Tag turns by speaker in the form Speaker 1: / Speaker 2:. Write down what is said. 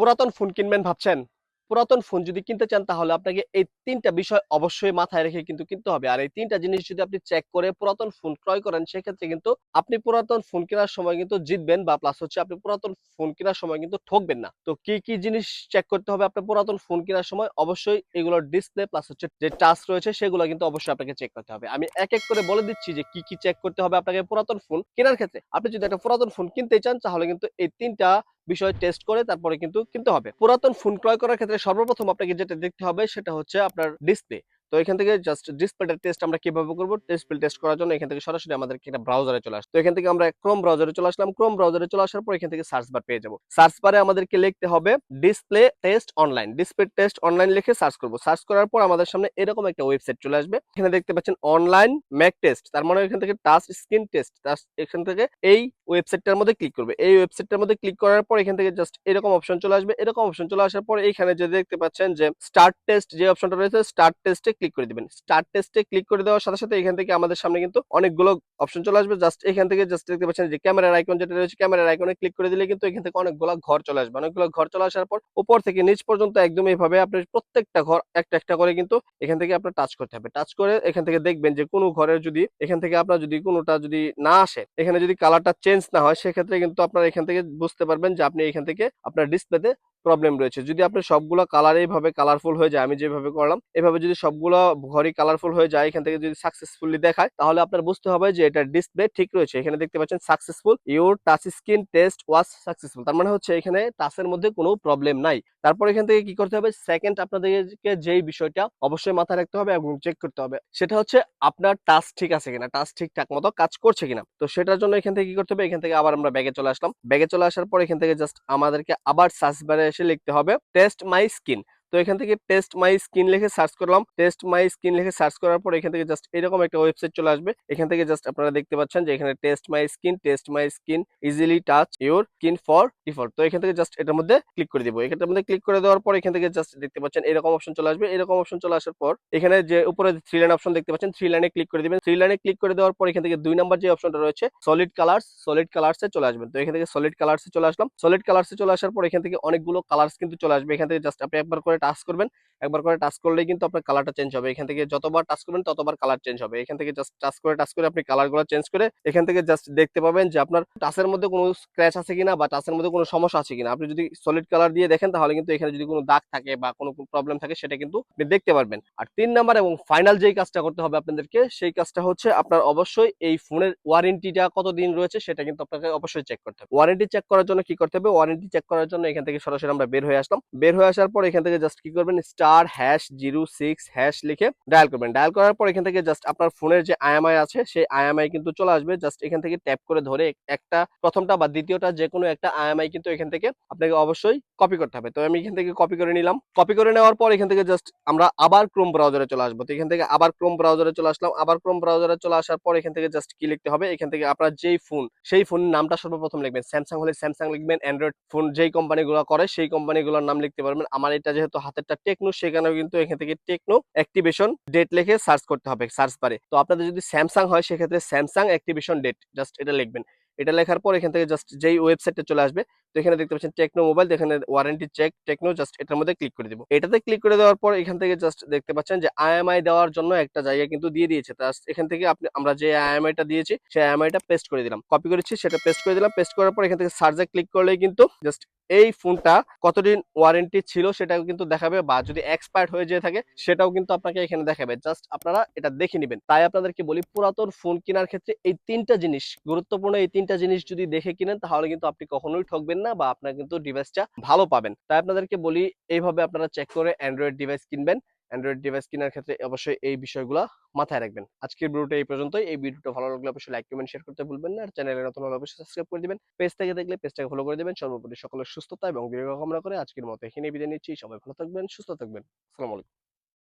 Speaker 1: পুরাতন ফোন কিনবেন ভাবছেন? পুরাতন ফোন যদি কিনতে চান, তাহলে আপনাকে এই তিনটা বিষয় অবশ্যই মাথায় রেখে কিন্তু কিনতে হবে। আর এই তিনটা জিনিস যদি আপনি চেক করে পুরাতন ফোন ক্রয় করেন, সেক্ষেত্রে কিন্তু আপনি পুরাতন ফোন কেনার সময় কিন্তু জিতবেন বা প্লাস হচ্ছে আপনি পুরাতন ফোন কেনার সময় কিন্তু ঠকবেন না। তো কি কি জিনিস চেক করতে হবে আপনার পুরাতন ফোন কেনার সময়? অবশ্যই এগুলোর ডিসপ্লে প্লাস হচ্ছে যে টাচ রয়েছে, সেগুলো কিন্তু অবশ্যই আপনাকে চেক করতে হবে। আমি এক এক করে বলে দিচ্ছি যে কি কি চেক করতে হবে আপনাকে পুরাতন ফোন কেনার ক্ষেত্রে। আপনি যদি একটা পুরাতন ফোন কিনতে চান, তাহলে কিন্তু এই তিনটা বিষয় টেস্ট করে তারপরে কিন্তু কিনতে হবে। পুরাতন ফোন ক্রয় করার ক্ষেত্রে সর্বপ্রথম আপনাকে যেটা দেখতে হবে সেটা হচ্ছে আপনার ডিসপ্লে তো এখান থেকে জাস্ট ডিসপ্লেটার টেস্ট আমরা কীভাবে করব? ডিসপ্লে টেস্ট করার জন্য এখান থেকে সরাসরি আমাদেরকে একটা ব্রাউজারে চলে আসতো এখান থেকে আমরা ক্রোম ব্রাউজারে চলে আসলাম। ক্রোম ব্রাউজারে চলে আসার পর এখান থেকে সার্চ বার পেয়ে যাব। সার্চ বারে আমাদেরকে লিখতে হবে display test online display test online লিখে সার্চ করব। সার্চ করার পর আমাদের সামনে এরকম একটা ওয়েবসাইট চলে আসবে। এখানে দেখতে পাচ্ছেন অনলাইন ম্যাক টেস্ট তার মানে এখান থেকে টাচ স্ক্রিন টেস্ট এখান থেকে এই ওয়েবসাইটটার মধ্যে ক্লিক করবে। এই ওয়েবসাইটটার মধ্যে ক্লিক করার পর এখান থেকে জাস্ট এরকম অপশন চলে আসবে। এরকম অপশন চলে আসার পর এইখানে যে দেখতে পাচ্ছেন যে স্টার্ট টেস্ট যে অপশনটা রয়েছে স্টার্ট টেস্টে ক্লিক করে দিবেন। স্টার্ট টেস্টে ক্লিক করে দেওয়ার সাথে সাথে এখান থেকে আমাদের সামনে কিন্তু অনেকগুলো অপশন চলে আসবে। জাস্ট এখান থেকে জাস্ট দেখতে পাচ্ছেন যে ক্যামেরার আইকন যেটা রয়েছে ক্যামেরার আইকনে ক্লিক করে দিলে কিন্তু এখান থেকে অনেকগুলো ঘর চলে আসবে। অনেকগুলো ঘর চলে আসার পর উপর থেকে নিচ পর্যন্ত একদম এইভাবে আপনার প্রত্যেকটা ঘর একটা একটা করে কিন্তু এখান থেকে আপনার টাচ করতে হবে। টাচ করে এখান থেকে দেখবেন যে কোনো ঘরের যদি এখান থেকে আপনার যদি কোনোটা যদি না আসে, এখানে যদি কালারটা চেঞ্জ না হয়, সেক্ষেত্রে কিন্তু আপনার এখান থেকে বুঝতে পারবেন যে আপনি এখান থেকে আপনার ডিসপ্লেতে প্রবলেম রয়েছে। যদি আপনি সবগুলো কালার এইভাবে কালারফুল হয়ে যায়, আমি যেভাবে করলাম, এভাবে যদি সবগুলো ঘরই কালারফুল হয়ে যায়, এখান থেকে যদি সাকসেসফুলি দেখায়, তাহলে আপনার বুঝতে হবে যে এটা ডিসপ্লে ঠিক রয়েছে। এখানে দেখতে পাচ্ছেন successful your touch screen test was successful তার মানে হচ্ছে এখানে টাচের মধ্যে কোনো প্রবলেম নাই। তারপর এখান থেকে কি করতে হবে? সেকেন্ড আপনাদেরকে যেই বিষয়টা অবশ্যই মাথায় রাখতে হবে এবং চেক করতে হবে। সেটা হচ্ছে আপনার টাচ ঠিক আছে কিনা টাচ ঠিকঠাক মতো কাজ করছে কিনা। তো সেটার জন্য এখান থেকে কি করতে হবে? এখান থেকে আবার আমরা ব্যাগে চলে আসলাম। ব্যাগে চলে আসার পর এখান থেকে জাস্ট আমাদেরকে আবার সার্চ বারে এসে লিখতে হবে টেস্ট মাই স্কিন তো এখান থেকে টেস্ট মাই স্কিন লিখে সার্চ করলাম। টেস্ট মাই স্কিন লিখে সার্চ করার পর এখান থেকে জাস্ট এরকম একটা ওয়েবসাইট চলে আসবে। এখান থেকে জাস্ট আপনারা দেখতে পাচ্ছেন যে এখানে test my screen test my screen easily touch your screen for default তো এখান থেকে জাস্ট এটার মধ্যে ক্লিক করে দিব। এখানটার মধ্যে ক্লিক করে দেওয়ার পর এখান থেকে জাস্ট দেখতে পাচ্ছেন এরকম অপশন চলে আসবে। এরকম অপশন চলে আসার পর এখানে যে উপরে থ্রি লাইন অপশন দেখতে পাচ্ছেন থ্রি লাইনে ক্লিক করে দিবেন। থ্রি লাইনে ক্লিক করে দেওয়ার পর এখান থেকে দুই নাম্বার যে অপশনটা রয়েছে সলিড কালার্স সলিড কালার্সে চলে আসবেন। তো এখান থেকে সলিড কালার্সে চলে আসলাম। সলিড কালার্সে চলে আসার পর এখান থেকে অনেকগুলো কালার্স কিন্তু চলে আসবে। এখান থেকে জাস্ট আপনি একবার করে টাচ করবেন, একবার করে টাচ করলেই কিন্তু আপনার কালারটা চেঞ্জ হবে। এখান থেকে যতবার টাচ করবেন, ততবার কালার চেঞ্জ হবে। এখান থেকে জাস্ট টাচ করে টাচ করে আপনি কালারগুলো চেঞ্জ করে এখান থেকে জাস্ট দেখতে পাবেন যে আপনার টাচের মধ্যে কোনো স্ক্র্যাচ আছে কিনা বা টাচের মধ্যে কোনো সমস্যা আছে কিনা। আপনি যদি সলিড কালার দিয়ে দেখেন, তাহলে কিন্তু এখানে যদি কোনো দাগ থাকে বা কোনো প্রবলেম থাকে, সেটা কিন্তু আপনি দেখতে পারবেন। আর তিন নাম্বার এবং ফাইনাল যেই কাজটা করতে হবে আপনাদেরকে, সেই কাজটা হচ্ছে আপনার অবশ্যই এই ফোনের ওয়ারেন্টিটা কতদিন রয়েছে, সেটা কিন্তু আপনাকে অবশ্যই চেক করতে হবে। ওয়ারেন্টি চেক করার জন্য কি করতে হবে? ওয়ারেন্টি চেক করার জন্য এখান থেকে সরাসরি আমরা বের হয়ে আসলাম। বের হয়ে আসার পর এখান থেকে জাস্ট কি করবেন? Star hash zero six hash লিখে ডায়াল করবেন। ডায়াল করার পর এখান থেকে জাস্ট আপনার ফোনের যে আইএমআই আছে, সেই আইএমআই কিন্তু চলে আসবে। জাস্ট এখান থেকে ট্যাপ করে ধরে একটা প্রথমটা বা দ্বিতীয়টা যে কোনো একটা আইএমআই কিন্তু এখান থেকে আপনাকে অবশ্যই কপি করতে হবে। তো আমি এখান থেকে কপি করে নিলাম। কপি করে নেওয়ার পর এখান থেকে জাস্ট আমরা আবার ক্রোম ব্রাউজারে চলে আসব। তো এখান থেকে আবার ক্রোম ব্রাউজারে চলে আসলাম। আবার ক্রোম ব্রাউজারে চলে আসার পর এখান থেকে জাস্ট কি লিখতে হবে? এখান থেকে আপনার যেই ফোন সেই ফোনের নামটা সর্বপ্রথম লিখবেন। স্যামসাং হলে স্যামসাং লিখবেন। অ্যান্ড্রয়েড ফোন যেই কোম্পানিগুলো করে, সেই কোম্পানিগুলোর নাম লিখতে পারবেন। আমার এটা যেহেতু হাতেরটা টেকনো, সেখানেও কিন্তু এখান থেকে টেকনো অ্যাক্টিভেশন ডেট লিখে সার্চ করতে হবে সার্চ বারে। তো আপনাদের যদি স্যামসাং হয়, সেক্ষেত্রে স্যামসাং অ্যাক্টিভেশন ডেট জাস্ট এটা লিখবেন। এটা লেখার পর এখান থেকে জাস্ট যেই ওয়েবসাইটে চলে আসবে, তো এখানে দেখতে পাচ্ছেন টেকনো মোবাইল এখানে ওয়ারেন্টি চেক টেকনো জাস্ট এটার মধ্যে ক্লিক করে দিব। এটাতে ক্লিক করে দেওয়ার পর এখান থেকে জাস্ট দেখতে পাচ্ছেন যে আইএমআই দেওয়ার জন্য একটা জায়গা কিন্তু দিয়ে দিয়েছে। এখান থেকে আপনি, আমরা যে আইএমআইটা দিয়েছি, সেই আইএমআইটা পেস্ট করে দিলাম। কপি করেছি, সেটা পেস্ট করে দিলাম। পেস্ট করার পর এখান থেকে সার্চে ক্লিক করলেই কিন্তু জাস্ট এই ফোনটা কতদিন ওয়ারেন্টি ছিল সেটাও কিন্তু দেখাবে বা যদি এক্সপায়ার্ড হয়ে যেয়ে থাকে, সেটাও কিন্তু আপনাকে এখানে দেখাবে। জাস্ট আপনারা এটা দেখে নেবেন। তাই আপনাদেরকে বলি, পুরাতন ফোন কেনার ক্ষেত্রে এই তিনটা জিনিস, গুরুত্বপূর্ণ এই তিনটা জিনিস যদি দেখে কিনেন, তাহলে কিন্তু আপনি কখনোই ঠকবেন না বা আপনার কিন্তু ডিভাইসটা ভালো পাবেন। তাই আপনাদেরকে বলি, এইভাবে আপনারা চেক করে অ্যান্ড্রয়েড ডিভাইস কিনবেন। অ্যান্ড্রয়েড ডিভাইস কেনার ক্ষেত্রে অবশ্যই এই বিষয়গুলো মাথায় রাখবেন। আজকের ভিডিওটা এই পর্যন্তই। এই ভিডিওটা ভালো লাগলে অবশ্যই লাইক কমেন্ট শেয়ার করতে ভুলবেন না। আর চ্যানেলে নতুন হলে অবশ্যই সাবস্ক্রাইব করে দিবেন। পেজ থেকে দেখলে পেজটাকে ফলো করে দেবেন। সর্বোপরি সকলের সুস্থতা এবং দীর্ঘ কামনা করে আজকের মতো এখানে বিদায় নিচ্ছি। সবাই ভালো থাকবেন, সুস্থ থাকবেন। আসসালামু আলাইকুম।